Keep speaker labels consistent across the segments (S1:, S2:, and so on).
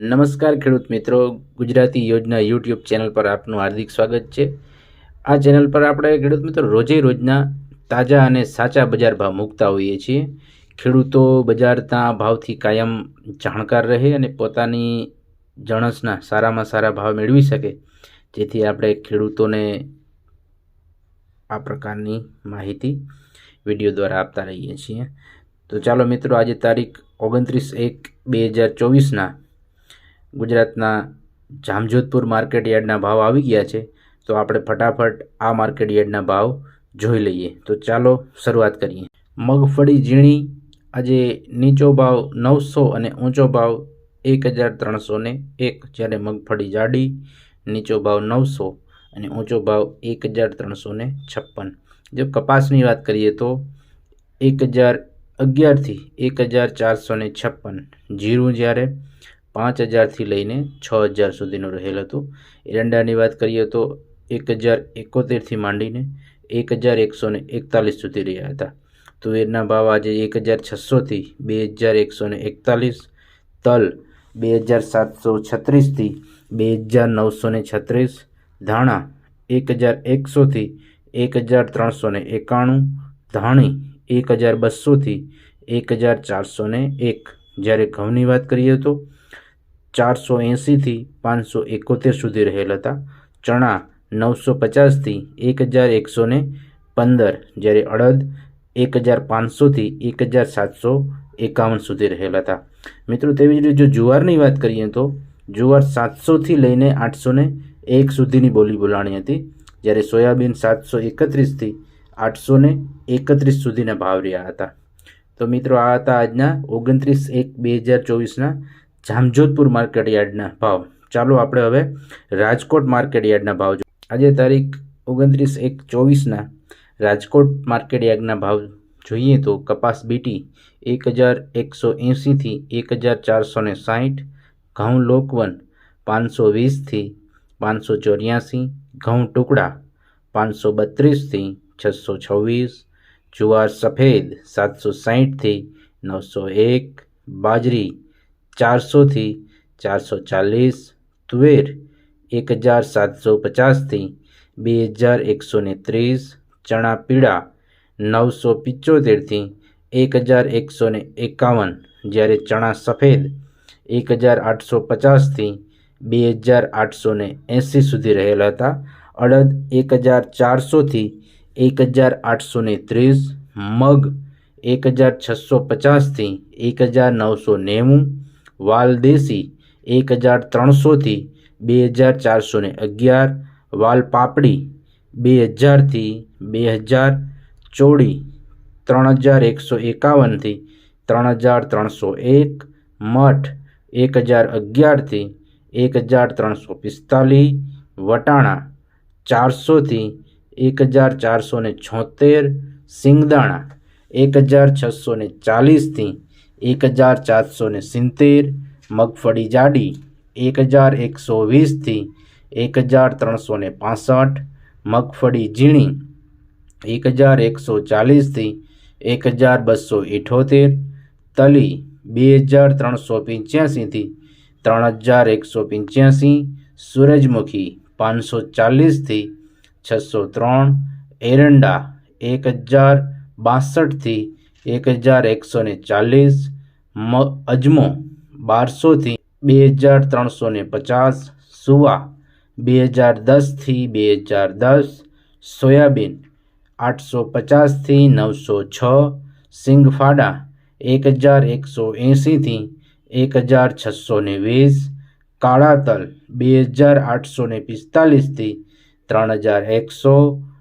S1: નમસ્કાર ખેડૂત મિત્રો. ગુજરાતી યોજના યુટ્યુબ ચેનલ પર આપનું હાર્દિક સ્વાગત છે. આ ચેનલ પર આપણે ખેડૂત મિત્રો રોજે રોજના તાજા અને સાચા બજાર ભાવ મૂકતા હોઈએ છીએ. ખેડૂતો બજારના ભાવથી કાયમ જાણકાર રહે અને પોતાની જણસના સારામાં સારા ભાવ મેળવી શકે. જેથી આપણે ખેડૂતોને આ પ્રકારની માહિતી વીડિયો દ્વારા આપતા રહીએ છીએ. તો ચાલો મિત્રો, આજે તારીખ ઓગણત્રીસ એક બે હજાર ચોવીસના ગુજરાતના જામજોધપુર માર્કેટ યાર્ડના ભાવ આવી ગયા છે, તો આપણે ફટાફટ આ માર્કેટ યાર્ડના ભાવ જોઈ લઈએ. તો ચાલો શરૂઆત કરીએ. મગફળી ઝીણી, આજે નીચો ભાવ નવસો અને ઊંચો ભાવ એક હજાર ત્રણસો ને એક, જ્યારે મગફળી જાડી, નીચો ભાવ નવસો અને ઊંચો ભાવ એક હજાર ત્રણસો ને છપ્પન. જો કપાસની વાત કરીએ તો એક હજાર અગિયારથી એક હજાર ચારસો છપ્પન જીરું જ્યારે પાંચ હજારથી લઈને છ હજાર સુધીનું રહેલ હતું. એરંડાની વાત કરીએ તો એક હજાર એકોતેરથી માંડીને એક હજાર એકસો ને એકતાલીસ સુધી રહ્યા હતા. તુવેરના ભાવ આજે એક હજાર છસોથી બે હજાર એકસો ને એકતાલીસ, તલ બે હજાર સાતસો છત્રીસથી બે હજાર નવસો ને છત્રીસ, ધાણા એક હજાર એકસોથી એક હજાર ત્રણસો ને એકાણું, ધાણી એક હજાર બસોથી એક હજાર ચારસો ને એક. જ્યારે ઘઉંની વાત કરીએ તો ચારસો એંસીથી પાંચસો એકોતેર સુધી રહેલ હતા. ચણા નવસો પચાસથી એક હજાર એકસો પંદર, જ્યારે અડદ એક હજાર પાંચસોથી એક હજાર સાતસો એકાવન સુધી રહેલા હતા. મિત્રો, તેવી જ રીતે જો જુવારની વાત કરીએ તો જુવાર સાતસોથી લઈને આઠસો એક સુધીની બોલી બોલાણી હતી, જ્યારે સોયાબીન સાતસો એકત્રીસથી આઠસો એકત્રીસ સુધીના ભાવ રહ્યા હતા. તો મિત્રો, આ હતા આજના ઓગણત્રીસ એક બે હજાર ચોવીસના જામજોધપુર માર્કેટ યાર્ડના ભાવ. ચાલો આપણે હવે રાજકોટ માર્કેટ યાર્ડના ભાવ આજે તારીખ ઓગણત્રીસ એક ચોવીસના રાજકોટ માર્કેટ યાર્ડના ભાવ જોઈએ તો કપાસ બીટી એક હજાર એકસો એંસીથી એક હજાર ચારસો ને સાહીઠ, ઘઉં લોકવન પાંચસો વીસથી પાંચસો ચોર્યાસી, ઘઉં ટુકડા પાંચસો બત્રીસથી છસો છવ્વીસ, જુવાર સફેદ સાતસો સાહીઠથી નવસો એક, બાજરી ચારસોથી ચારસો ચાલીસ તુવેર એક હજાર સાતસો પચાસથી બે હજાર એકસો ને ત્રીસ ચણા પીળા નવસો પિચોતેરથી એક હજાર એકસો ને એકાવન, જ્યારે ચણા સફેદ એક હજાર આઠસો પચાસથી બે હજાર આઠસો ને એંસી સુધી રહેલા હતા. અડદ એક હજાર ચારસોથી એક હજાર આઠસો ને ત્રીસ મગ એક હજાર છસો પચાસથી એક હજાર નવસો નેવું વાલ દેશી એક હજાર ત્રણસોથી બે હજાર ચારસો ને અગિયાર. વાલપાપડી બે હજારથી બે હજાર. ચોળી ત્રણ હજાર એકસો એકાવનથી ત્રણ હજાર ત્રણસો એક. મઠ એક હજાર અગિયારથી એક હજાર ત્રણસો પિસ્તાલીસ. વટાણા ચારસોથી એક હજાર ચારસો ને છોતેર. સિંગદાણા એક હજાર છસો ને ચાલીસથી એક હજાર ચારસો ને સિત્તેર મગફળી જાડી એક હજાર એકસો વીસથી એક હજાર ત્રણસો ને પાસઠ મગફળી ઝીણી એક હજાર એકસો ચાલીસથી એક હજાર બસો ઇઠોતેર તલી બે હજાર ત્રણસો પંચ્યાસીથી ત્રણ હજાર એકસો પંચ્યાસી સૂરજમુખી પાંચસો ચાલીસથી છસો ત્રણ એરંડા એક હજાર બાસઠથી એક હજાર એકસો ને ચાલીસ મ અજમો બારસોથી બે હજાર ત્રણસો ને પચાસ, સુવા બે હજાર દસથી બે હજાર દસ, સોયાબીન આઠસો પચાસથી નવસો છ, સિંગફાડા એક હજાર એકસો એંસીથી એક હજાર છસો ને વીસ, કાળા તલ બે હજાર આઠસો ને પિસ્તાલીસથી ત્રણ હજાર એકસો,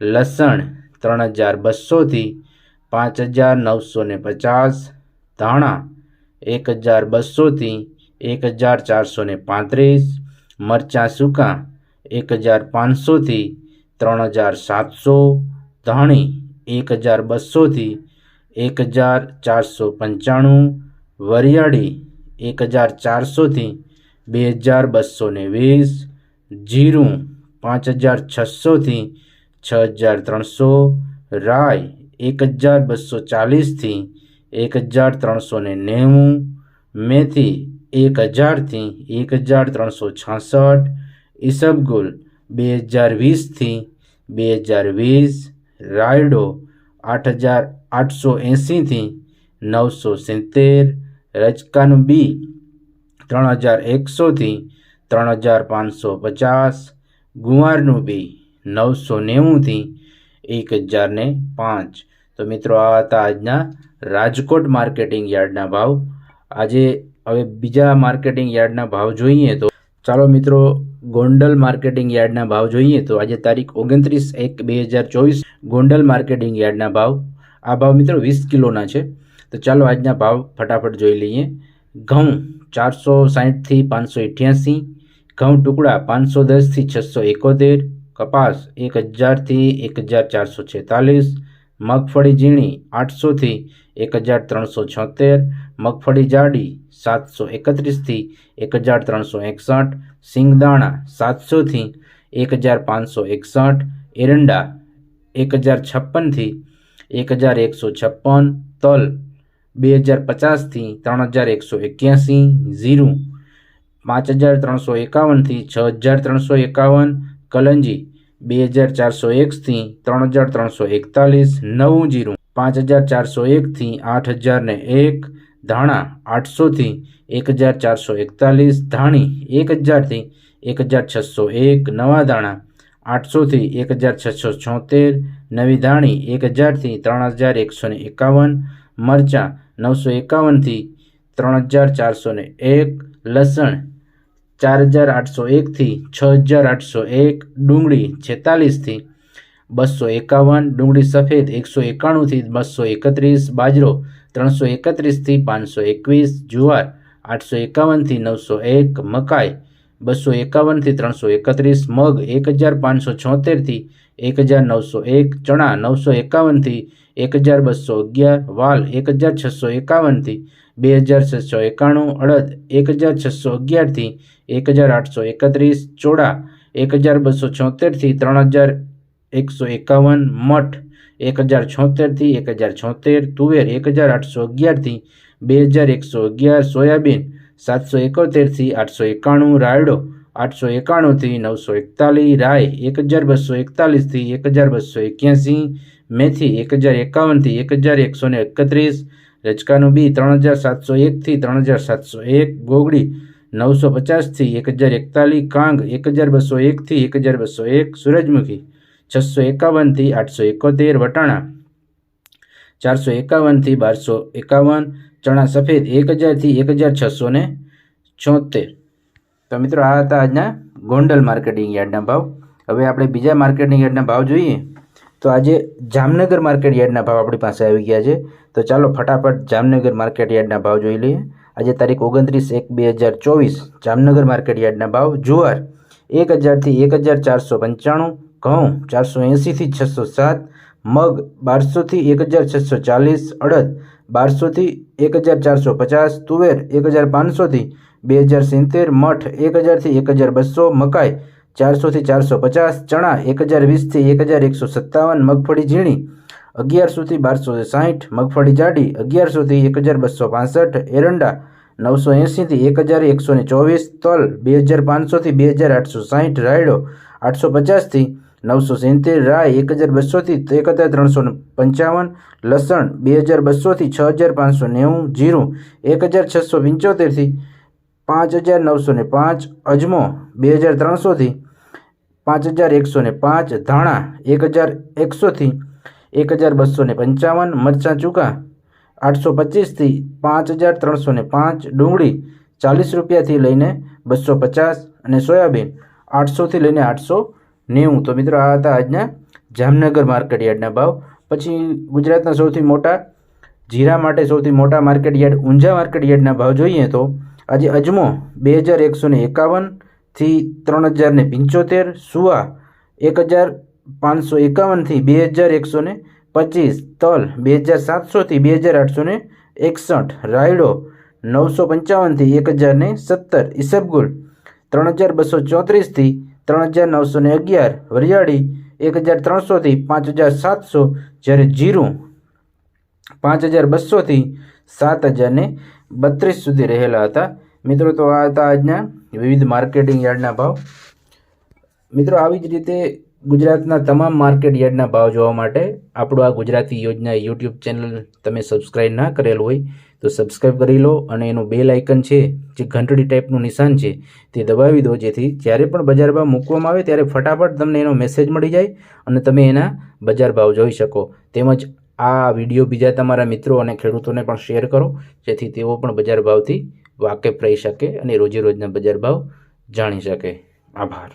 S1: લસણ ત્રણ હજાર બસોથી પાંચ હજાર નવસો ને પચાસ, ધાણા એક હજાર બસોથી એક હજાર ચારસો ને પાંત્રીસ, મરચાં સૂકા એક હજાર પાંચસોથી ત્રણ હજાર સાતસો, ધાણી એક હજાર બસોથી એક હજાર ચારસો પંચાણું, વરિયાળી એક હજાર ચારસોથી બે હજાર બસો ને વીસ, જીરું પાંચ હજાર છસોથી છ હજાર ત્રણસો રાય એક હજાર બસો ચાલીસથી એક હજાર ત્રણસો ને નેવું મેથી એક હજારથી એક હજાર ત્રણસો છાસઠ ઈસબગુલ બે હજાર વીસથી બે હજાર વીસ રાયડો આઠ હજાર આઠસો એંસીથી નવસો સિત્તેર રજકાનું બી ત્રણ હજાર એકસોથી ત્રણ હજાર પાંચસો પચાસ ગુવારનું બી નવસો નેવુંથી એક હજાર ને પાંચ તો મિત્રો, આ હતા આજના રાજકોટ માર્કેટિંગ યાર્ડના ભાવ. આજે હવે બીજા માર્કેટિંગ યાર્ડના ભાવ જોઈએ તો ચાલો મિત્રો, ગોંડલ માર્કેટિંગ યાર્ડના ભાવ જોઈએ તો આજે તારીખ ઓગણત્રીસ એક બે હજાર ચોવીસ, ગોંડલ માર્કેટિંગ યાર્ડના ભાવ. આ ભાવ મિત્રો વીસ કિલોના છે. તો ચાલો આજના ભાવ ફટાફટ જોઈ લઈએ. ઘઉં ચારસો સાહીઠથી પાંચસો અઠ્યાસી, ઘઉં ટુકડા પાંચસો દસથી છસો એકોતેર, કપાસ એક હજારથી એક હજાર ચારસો છેતાલીસ મગફળી ઝીણી આઠસોથી એક હજાર ત્રણસો છોતેર, મગફળી જાડી સાતસો એકત્રીસથી એક હજાર ત્રણસો એકસઠ, સિંગદાણા સાતસોથી એક હજાર પાંચસો એકસઠ, એરંડા એક હજાર છપ્પનથી એક હજાર એકસો છપ્પન, તલ બે હજાર પચાસથી ત્રણ હજાર એકસો એક્યાસી ઝીરું પાંચ હજાર ત્રણસો એકાવનથી છ હજાર ત્રણસો એકાવન, કલંજી બે હજાર ચારસો એકથી ત્રણ હજાર ત્રણસો એકતાલીસ, નવું જીરું, પાંચ હજાર ચારસો એકથી આઠ હજાર ને એક, ધાણા આઠસોથી એક હજાર ચારસો એકતાલીસ, ધાણી એક હજારથી એક હજાર છસો એક, નવા ધાણા આઠસોથી એક હજાર છસો છોતેર, નવી ધાણી એક હજારથી ત્રણ હજાર એકસો ને એકાવન, મરચાં નવસો એકાવનથી ત્રણ હજાર ચારસો ને એક, લસણ ચાર હજાર આઠસો એકથી છ હજાર આઠસો એક, ડુંગળી છેતાલીસથી બસો એકાવન, ડુંગળી સફેદ એકસો એકાણુંથી બસો એકત્રીસ, બાજરો ત્રણસો એકત્રીસથી પાંચસો એકવીસ, જુવાર આઠસો એકાવનથી નવસો એક, મકાઈ બસો એકાવનથી ત્રણસો એકત્રીસ, મગ એક હજાર પાંચસો છોતેરથી એક હજાર નવસો એક, ચણા નવસો એકાવનથી એક હજાર બસો અગિયાર, વાલ એક હજાર છસો એકાવનથી બે હજાર છસો એકાણું અડદ એક હજાર છસો અગિયારથી એક હજાર આઠસો એકત્રીસ ચોડા એક હજાર બસો છોતેરથી ત્રણ હજાર એકસો એકાવન મઠ એક હજાર છોતેરથી એક હજાર છોતેર તુવેર એક હજાર આઠસો અગિયારથી બે હજાર એકસો અગિયાર સોયાબીન સાતસો એકોતેરથી આઠસો એકાણું રાયડો આઠસો એકાણુંથી નવસો એકતાલીસ રાય એક હજાર બસો એકતાલીસથી એક હજાર બસો એક્યાસી મેથી એક હજાર એકાવનથી એક હજાર એકસો ને એકત્રીસ રચકાનું બી ત્રણ હજાર સાતસો એકથી ત્રણ હજાર સાતસો એક, ગોગડી નવસો પચાસથી એક હજાર એકતાલીસ, કાંગ એક હજાર બસો એકથી એક હજાર બસો એક, સૂરજમુખી છસો એકાવનથી આઠસો એકોતેર, વટાણા ચારસો એકાવનથી બારસો એકાવન, ચણા સફેદ એક હજારથી એક હજાર છસો ને છોતેર. તો મિત્રો આ હતા આજના ગોંડલ માર્કેટિંગ યાર્ડના ભાવ. હવે આપણે બીજા માર્કેટિંગ યાર્ડના ભાવ જોઈએ. તો આજે જામનગર માર્કેટ યાર્ડના ભાવ આપણી પાસે આવી ગયા છે. તો ચાલો ફટાફટ જામનગર માર્કેટ યાર્ડના ભાવ જોઈ લઈએ. આજે તારીખ ઓગણત્રીસ એક બે હજાર ચોવીસ, જામનગર માર્કેટ યાર્ડના ભાવ જુવાર એક હજારથી એક હજાર ચારસો પંચાણું, ઘઉં ચારસો એંસીથી છસો સાત, મગ બારસોથી એક હજાર છસો ચાલીસ, અડદ બારસોથી એક હજાર ચારસો પચાસ, તુવેર એક હજાર પાંચસોથી બે હજાર સિત્તેર, મઠ એક હજારથી એક હજાર બસો, મકાઈ ચારસોથી ચારસો પચાસ, ચણા એક હજાર વીસથી એક હજાર એકસો સત્તાવન, મગફળી ઝીણી અગિયારસોથી બારસો સાહીઠ, મગફળી જાડી અગિયારસોથી એક હજાર બસો પાસઠ, એરંડા નવસો એંસીથી એક હજાર એકસો ને ચોવીસ, તલ બે હજાર પાંચસોથી બે હજાર આઠસો સાહીઠ, રાયડો આઠસો પચાસથી નવસો સિત્તેર રાય એક હજાર બસોથી એક હજાર ત્રણસો પંચાવન, લસણ બે હજાર બસોથી છ હજાર પાંચસો નેવું, જીરું એક હજાર છસો પંચોતેરથી પાંચ હજાર નવસો ને પાંચ, અજમો બે હજાર ત્રણસોથી પાંચ હજાર એકસો ને પાંચ, ધાણા એક હજાર એકસોથી એક હજાર બસો ને પંચાવન, મરચાં ચૂકા આઠસો પચીસથી પાંચ હજાર ત્રણસો ને પાંચ, ડુંગળી ચાલીસ રૂપિયાથી લઈને બસો પચાસ અને સોયાબીન આઠસોથી લઈને આઠસો નેવું. તો મિત્રો આ હતા આજના જામનગર માર્કેટ યાર્ડના ભાવ. પછી ગુજરાતના સૌથી મોટા, જીરા માટે સૌથી મોટા માર્કેટ યાર્ડ ઊંઝા માર્કેટ યાર્ડના ભાવ જોઈએ તો આજે અજમો બે હજાર એકસો ને એકાવનથી ત્રણ હજાર ને પંચોતેર, સુવા એક હજાર પાંચસો એકાવનથી બે હજાર એકસો ને પચીસ, તલ બે હજાર સાતસોથી બે હજાર આઠસો ને એકસઠ, રાયડો નવસો પંચાવનથી એક હજાર ને સત્તર, ઈસબગુલ ત્રણ હજાર બસો ચોત્રીસથી ત્રણ હજાર નવસો ને અગિયાર, વરિયાળી એક હજાર ત્રણસોથી પાંચ હજાર સાતસો, જ્યારે જીરું પાંચ હજાર બસોથી સાત હજાર ને બત્રીસ સુધી રહેલા હતા. મિત્રો, તો આ હતા આજના વિવિધ માર્કેટિંગ યાર્ડના ભાવ. મિત્રો, આવી જ રીતે ગુજરાતના તમામ માર્કેટ યાર્ડના ભાવ જોવા માટે આપણું આ ગુજરાતી યોજના યુટ્યુબ ચેનલ તમે સબસ્ક્રાઈબ ના કરેલું હોય તો સબસ્ક્રાઈબ કરી લો અને એનું બેલ આઇકન છે, જે ઘંટડી ટાઈપનું નિશાન છે, તે દબાવી દો. જેથી જ્યારે પણ બજાર ભાવ મૂકવામાં આવે ત્યારે ફટાફટ તમને એનો મેસેજ મળી જાય અને તમે એના બજાર ભાવ જોઈ શકો. તેમજ આ વીડિયો બીજા તમારા મિત્રો અને ખેડૂતોને પણ શેર કરો, જેથી તેઓ પણ બજાર ભાવથી વાકેફ રહી શકે અને રોજે રોજના બજાર ભાવ જાણી શકે. આભાર.